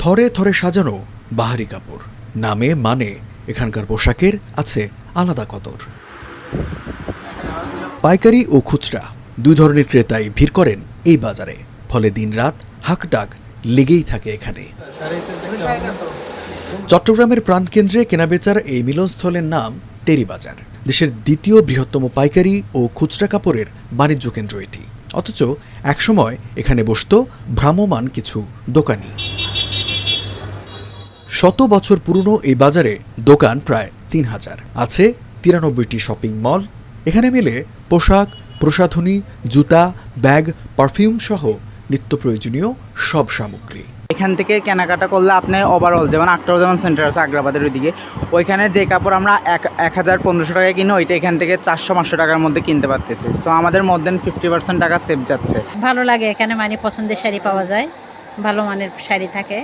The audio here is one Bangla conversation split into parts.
থরে থরে সাজানো বাহারি কাপড়। নামে মানে এখানকার পোশাকের আছে আলাদা কদর। পাইকারি ও খুচরা দুই ধরনের ক্রেতাই ভিড় করেন এই বাজারে। ফলে দিনরাত হাকডাক লেগেই থাকে এখানে। চট্টগ্রামের প্রাণকেন্দ্রে কেনাবেচার এই মিলনস্থলের নাম টেরি বাজার। দেশের দ্বিতীয় বৃহত্তম পাইকারি ও খুচরা কাপড়ের বাণিজ্য কেন্দ্র এটি। অথচ একসময় এখানে বসত ভ্রাম্যমান কিছু দোকানি। শত বছর পুরনো এই বাজারে দোকান প্রায় তিন হাজার। আছে তিরানব্বইটি শপিং মল। এখানে মেলে পোশাক প্রসাধনী জুতা ব্যাগ পারফিউম সহ নিত্য প্রয়োজনীয় সব সামগ্রী। এখান থেকে কেনাকাটা করলে আপনি ওভারঅল যেমন আটটাও যেমন সেন্টার আছে আগ্রাবাদের ওইদিকে ওইখানে যে কাপড় আমরা এক এক হাজার পনেরোশো টাকায় কিনি ওইটা এখান থেকে চারশো পাঁচশো টাকার মধ্যে কিনতে পারতেছি। সো আমাদের মোর দেন ফিফটি পার্সেন্ট টাকা সেভ যাচ্ছে। ভালো লাগে এখানে মানে পছন্দের শাড়ি পাওয়া যায়। ভালো মানের শাড়ি থাকে।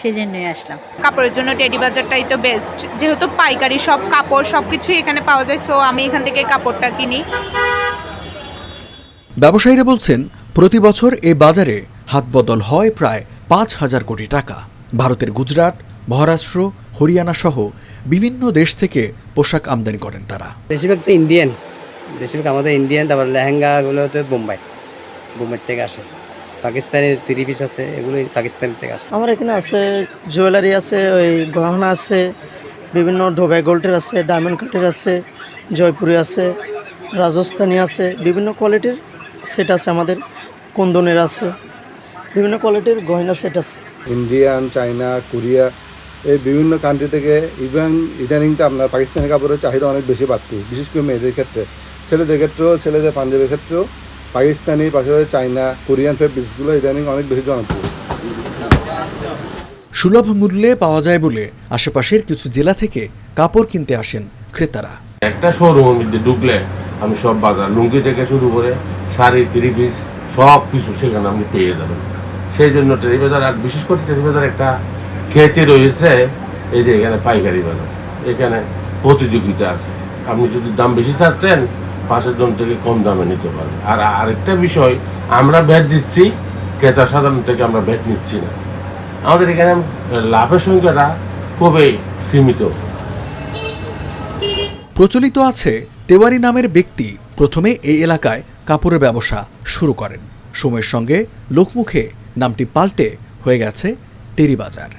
সেই জন্যই আসলাম। কাপড়ের জন্য টেডি বাজারটাই তো বেস্ট যেহেতু পাইকারি সব কাপড় সব কিছুই এখানে পাওয়া যায় সো আমি এখান থেকে কাপড়টা কিনি। ব্যবসায়ীরা বলছেন প্রতি বছর এ বাজারে হাতবদল হয় প্রায় পাঁচ হাজার কোটি টাকা। ভারতের গুজরাট মহারাষ্ট্র হরিয়ানা সহ বিভিন্ন দেশ থেকে পোশাক আমদানি করেন তারা। বেশিরভাগ তো ইন্ডিয়ান বেশিরভাগ আমাদের ইন্ডিয়ান তারপর লেহেঙ্গাগুলো তো বোম্বাই। বোম্বাই থেকে আসে। পাকিস্তানের থ্রি পিস আছে এগুলো পাকিস্তান থেকে আসে। আমার এখানে আছে জুয়েলারি আছে ওই গহনা আছে বিভিন্ন ডোবাই গোল্ডের আছে ডায়মন্ড কাটের আছে জয়পুরি আছে রাজস্থানী আছে বিভিন্ন কোয়ালিটির সেট আছে আমাদের কুন্দনের আছে বিভিন্ন কোয়ালিটির গয়না সেট আছে। ইন্ডিয়ান চায়না কোরিয়া এই বিভিন্ন কান্ট্রি থেকে ইভেন ইদানিংটা আপনার পাকিস্তানি কাপড়ের চাহিদা অনেক বেশি বাড়তি বিশেষ করে মেয়েদের ক্ষেত্রে। ছেলেদের ক্ষেত্রেও ছেলেদের পাঞ্জাবের ক্ষেত্রেও পাকিস্তানি পাশাপাশি চায়না কোরিয়ান ফেব্রিক্সগুলো ইদানিং অনেক বেশি জনপ্রিয়। সুলভ মূল্যে পাওয়া যায় বলে আশেপাশের কিছু জেলা থেকে কাপড় কিনতে আসেন ক্রেতারা। একটা শোরুমের মধ্যে ঢুকলে আমি সব বাজার লুঙ্গি থেকে শুরু করে শাড়ি থ্রি পিস সব কিছু সেখানে আপনি পেয়ে যাবেন। সেই জন্য টেরিবাজার আর বিশেষ করে টেরিবাজার একটা খ্যাতি রয়েছে এই যে এখানে পাইকারি বাজার। এখানে প্রতিযোগিতা আছে। আপনি যদি দাম বেশি চাচ্ছেন পাশের জন থেকে কম দামে নিতে পারবেন আর আরেকটা বিষয়, আমরা ভ্যাট দিচ্ছি, ক্রেতা সাধারণ থেকে আমরা ভ্যাট নিচ্ছি না। আমাদের এখানে লাভের সংখ্যাটা খুবই সীমিত। প্রচলিত আছে, তেওয়ারি নামের ব্যক্তি প্রথমে এই এলাকায় কাপড়ের ব্যবসা শুরু করেন। সময়ের সঙ্গে লোকমুখে নামটি পাল্টে হয়ে গেছে টেরি বাজার।